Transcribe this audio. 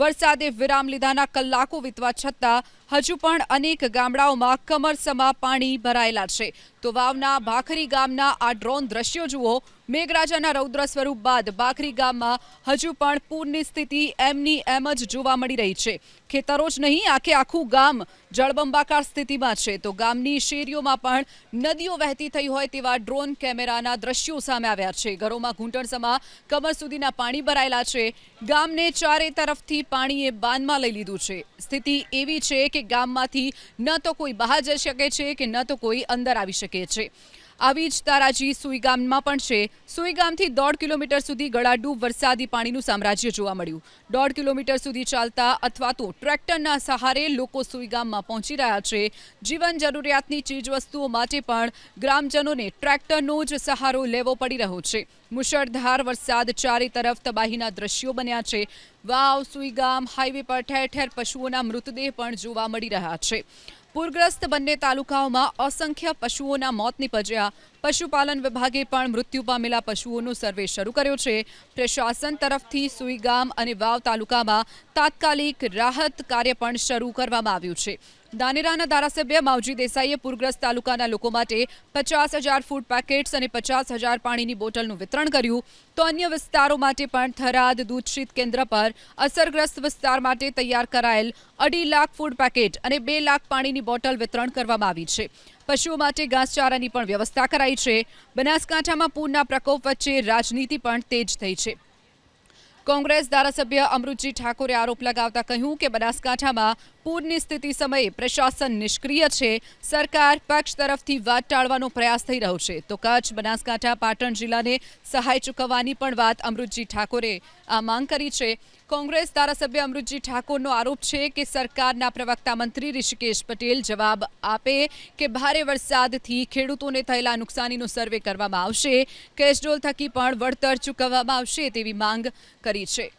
વરસાદે વિરામ લીધાના કલાકો વીતવા છતાં હજુ પણ અનેક ગામડાઓમાં કમરસમાં પાણી ભરાયેલા છે. તો વાવના ભાખરી ગામના આ ડ્રોન દ્રશ્યો જુઓ. મેઘરાજાના રૌદ્ર સ્વરૂપ બાદ બાખરી ગામમાં હજુ પણ પૂરની સ્થિતિ એમની એમ જ જોવા મળી રહી છે. ખેતરો જ નહીં, આખે આખું ગામ જળબંબાકાર સ્થિતિમાં છે. તો ગામની શેરીઓમાં પણ નદીઓ વહેતી થઈ હોય તેવા ડ્રોન કેમેરાના દ્રશ્યો સામે આવ્યા છે. ઘરોમાં ઘૂંટણસમાં કમર સુધીના પાણી ભરાયેલા છે. ગામને ચારે તરફથી પાણીએ બાંધમાં લઈ લીધું છે. સ્થિતિ એવી છે કે ગામમાંથી ન તો કોઈ બહાર જઈ શકે છે કે ન તો કોઈ અંદર આવી શકે છે. આવી જ તારાજી સુઈગામમાં પણ છે. સુઈગામથી દોઢ કિલોમીટર સુધી ગળાડૂબ વરસાદી પાણીનું સામ્રાજ્ય જોવા મળ્યું. દોઢ કિલોમીટર સુધી ચાલતા અથવા તો ટ્રેક્ટરના સહારે લોકો સુઈગામમાં પહોંચી રહ્યા છે. જીવન જરૂરિયાતની ચીજવસ્તુઓ માટે પણ ગ્રામજનોને ટ્રેક્ટરનો જ સહારો લેવો પડી રહ્યો છે. મુશળધાર વરસાદ ચારે તરફ તબાહીના દ્રશ્યો બન્યા છે. વાવ, સુઈગામ, હાઈવે પર ઠેર ઠેર પશુઓના મૃતદેહ પણ જોવા મળી રહ્યા છે. પૂરગ્રસ્ત બંને તાલુકાઓમાં અસંખ્ય પશુઓના મોત નીપજ્યા. પશુપાલન વિભાગે પણ મૃત્યુ પામેલા પશુઓનો સર્વે શરૂ કર્યો છે. પ્રશાસન તરફથી સુઈગામ અને વાવ તાલુકામાં તાત્કાલિક રાહત કાર્ય પણ શરૂ કરવામાં આવ્યું છે. દાનેરાના ધારાસભ્ય માવજી દેસાઈએ પૂરગ્રસ્ત તાલુકાના લોકો માટે પચાસ હજાર ફૂડ પેકેટ્સ અને પચાસ હજાર પાણીની બોટલનું વિતરણ કર્યું. તો અન્ય વિસ્તારો માટે પણ થરાદ દૂધશીત કેન્દ્ર પર અસરગ્રસ્ત વિસ્તાર માટે તૈયાર કરાયેલ અઢી લાખ ફૂડ પેકેટ અને બે લાખ પાણીની બોટલ વિતરણ કરવામાં આવી છે. પશુઓ માટે ઘાસચારાની પણ વ્યવસ્થા કરાઈ છે. બનાસકાંઠામાં પૂરના પ્રકોપ વચ્ચે રાજનીતિ પણ તેજ થઈ છે. કોંગ્રેસ ધારાસભ્ય અમૃતજી ઠાકોરે આરોપ લગાવતા કહ્યું કે બનાસકાંઠામાં પૂરની સ્થિતિ સમયે પ્રશાસન નિષ્ક્રિય છે, સરકાર પક્ષ તરફથી વાત ટાળવાનો પ્રયાસ થઈ રહ્યો છે. તો કચ્છ, બનાસકાંઠા, પાટણ જિલ્લાને સહાય ચૂકવવાની પણ વાત અમૃતજી ઠાકોરે આ માંગ કરી છે. કોંગ્રેસ ધારાસભ્ય અમૃતજી ઠાકોરનો આરોપ છે કે સરકારના પ્રવક્તા મંત્રી ઋષિકેશ પટેલ જવાબ આપે કે ભારે વરસાદથી ખેડૂતોને થયેલા નુકસાનીનો સર્વે કરવામાં આવશે. કેશડોલ થકી પણ વળતર ચૂકવવામાં આવશે તેવી માંગ કરી છે.